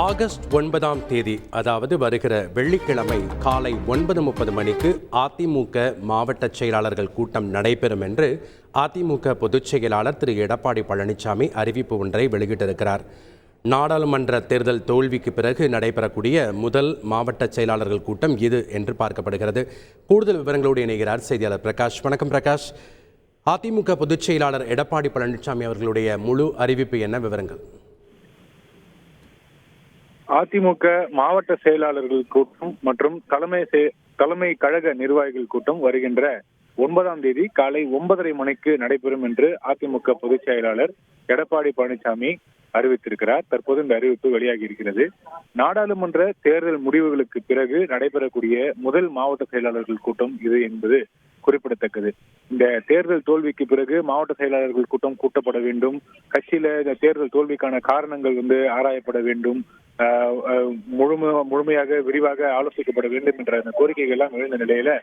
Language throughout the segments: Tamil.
ஆகஸ்ட் ஒன்பதாம் தேதி அதாவது வருகிற வெள்ளிக்கிழமை காலை ஒன்பது முப்பது மணிக்கு அதிமுக மாவட்ட செயலாளர்கள் கூட்டம் நடைபெறும் என்று அதிமுக பொதுச் செயலாளர் திரு. எடப்பாடி பழனிசாமி அறிவிப்பு ஒன்றை வெளியிட்டிருக்கிறார். நாடாளுமன்ற தேர்தல் தோல்விக்கு பிறகு நடைபெறக்கூடிய முதல் மாவட்ட செயலாளர்கள் கூட்டம் இது என்று பார்க்கப்படுகிறது. கூடுதல் விவரங்களோடு இணைகிறார் செய்தியாளர் பிரகாஷ். வணக்கம் பிரகாஷ். அதிமுக பொதுச் செயலாளர் எடப்பாடி பழனிசாமி அவர்களுடைய முழு அறிவிப்பு என்ன விவரங்கள்? அதிமுக மாவட்ட செயலாளர்கள் கூட்டம் மற்றும் தலைமை தலைமை கழக நிர்வாகிகள் கூட்டம் வருகின்ற ஒன்பதாம் தேதி காலை ஒன்பதரை மணிக்கு நடைபெறும் என்று அதிமுக பொதுச் செயலாளர் எடப்பாடி பழனிசாமி அறிவித்திருக்கிறார். தற்போது இந்த அறிவிப்பு வெளியாகி இருக்கிறது. நாடாளுமன்ற தேர்தல் முடிவுகளுக்கு பிறகு நடைபெறக்கூடிய முதல் மாவட்ட செயலாளர்கள் கூட்டம் இது என்பது குறிப்பிடத்தக்கது. இந்த தேர்தல் தோல்விக்கு பிறகு மாவட்ட செயலாளர்கள் கூட்டம் கூட்டப்பட வேண்டும். கட்சியில இந்த தேர்தல் தோல்விக்கான காரணங்கள் வந்து ஆராயப்பட வேண்டும். ஆஹ் முழுமை முழுமையாக விரிவாக ஆலோசிக்கப்பட வேண்டும் என்ற அந்த கோரிக்கைகள் எல்லாம் எழுந்த நிலையில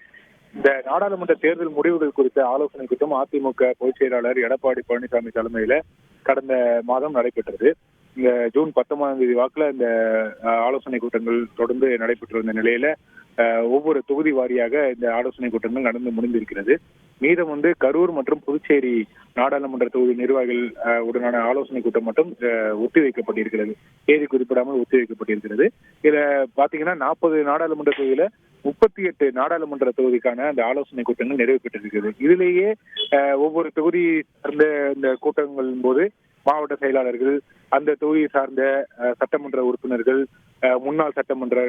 இந்த நாடாளுமன்ற தேர்தல் முடிவுகள் குறித்த ஆலோசனை கூட்டம் அதிமுக பொதுச் செயலாளர் எடப்பாடி பழனிசாமி தலைமையில கடந்த மாதம் நடைபெற்றது. இந்த ஜூன் பத்தொன்பதாம் தேதி வாக்குல இந்த ஆலோசனை கூட்டங்கள் தொடர்ந்து நடைபெற்று வந்த நிலையில ஒவ்வொரு தொகுதி வாரியாக இந்த ஆலோசனை கூட்டங்கள் நடந்து முடிந்திருக்கிறது. மீதம் வந்து கரூர் மற்றும் புதுச்சேரி நாடாளுமன்ற தொகுதி நிர்வாகிகள் உடனான ஆலோசனை கூட்டம் மட்டும் ஒத்தி ஒத்திவைக்கப்பட்டிருக்கிறது. தேதி குறிப்பிடாமல் ஒத்திவைக்கப்பட்டிருக்கிறது. இதுல பாத்தீங்கன்னா நாற்பது நாடாளுமன்ற தொகுதியில முப்பத்தி எட்டு நாடாளுமன்ற தொகுதிக்கான அந்த ஆலோசனை கூட்டங்கள் நிறைவு பெற்றிருக்கிறது. இதிலேயே ஆஹ், ஒவ்வொரு தொகுதி சார்ந்த இந்த கூட்டங்களின் போது மாவட்ட செயலாளர்கள் அந்த தொகுதியை சார்ந்த சட்டமன்ற உறுப்பினர்கள் முன்னாள் சட்டமன்ற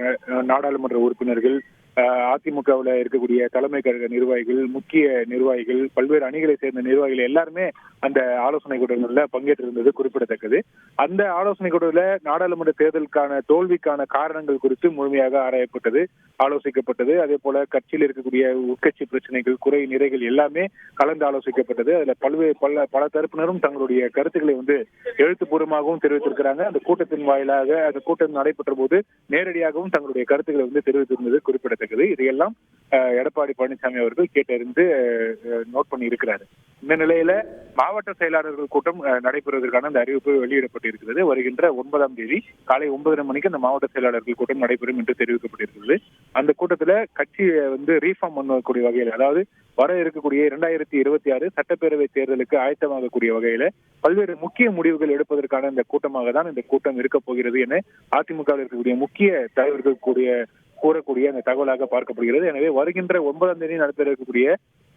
நாடாளுமன்ற உறுப்பினர்கள் அதிமுகவில் இருக்கக்கூடிய தலைமை கழக நிர்வாகிகள் முக்கிய நிர்வாகிகள் பல்வேறு அணிகளை சேர்ந்த நிர்வாகிகள் எல்லாருமே அந்த ஆலோசனை கூட்டங்களில் பங்கேற்றிருந்தது குறிப்பிடத்தக்கது. அந்த ஆலோசனை கூட்டத்தில் நாடாளுமன்ற தேர்தலுக்கான தோல்விக்கான காரணங்கள் குறித்து முழுமையாக ஆராயப்பட்டது ஆலோசிக்கப்பட்டது. அதே போல கட்சியில் இருக்கக்கூடிய உட்கட்சி பிரச்சனைகள் குறை நிறைகள் எல்லாமே கலந்து ஆலோசிக்கப்பட்டது. அதுல பல்வேறு பல பல தரப்பினரும் தங்களுடைய கருத்துக்களை வந்து எழுத்துப்பூர்வமாகவும் தெரிவித்திருக்கிறாங்க. அந்த கூட்டத்தின் வாயிலாக அந்த கூட்டம் நடைபெற்ற போது நேரடியாகவும் தங்களுடைய கருத்துக்களை வந்து தெரிவித்திருந்தது குறிப்பிடத்தக்கது. இதையெல்லாம் எடப்பாடி பழனிசாமி அவர்கள் கேட்டறிந்து நோட் பண்ணி இருக்கிறாரு இந்த நிலையில மாவட்ட செயலாளர்கள் கூட்டம் நடைபெறுவதற்கான அந்த அறிவிப்பு வெளியிடப்பட்டிருக்கிறது. வருகின்ற ஒன்பதாம் தேதி காலை ஒன்பதரை மணிக்கு அந்த மாவட்ட செயலாளர்கள் கூட்டம் நடைபெறும் என்று தெரிவிக்கப்பட்டிருக்கிறது. அந்த கூட்டத்துல கட்சியை வந்து ரீஃபார்ம் பண்ணக்கூடிய வகையில் அதாவது வர இருக்கக்கூடிய இரண்டாயிரத்தி இருபத்தி ஆறு சட்டப்பேரவை தேர்தலுக்கு ஆயத்தமாகக்கூடிய வகையில பல்வேறு முக்கிய முடிவுகள் எடுப்பதற்கான இந்த கூட்டமாக தான் இந்த கூட்டம் இருக்க போகிறது என அதிமுகவில் இருக்கக்கூடிய முக்கிய தலைவர்கள் கூடிய கூறக்கூடிய அந்த தகவலாக பார்க்கப்படுகிறது. எனவே வருகின்ற ஒன்பதாம் தேதி நடைபெற இருக்கக்கூடிய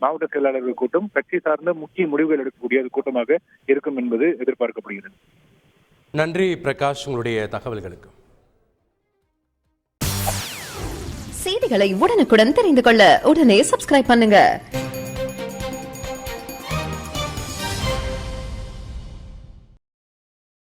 மாவட்ட செயலாளர்கள் கூட்டம் கட்சி சார்ந்த முக்கிய முடிவுகள் எடுக்கக்கூடிய ஒரு கூட்டமாக இருக்கும் என்பது எதிர்பார்க்கப்படுகிறது. நன்றி பிரகாஷ் உங்களுடைய தகவல்களுக்கு. செய்திகளை உடனுக்குடன் தெரிந்து கொள்ள உடனே சப்ஸ்கிரைப் பண்ணுங்க.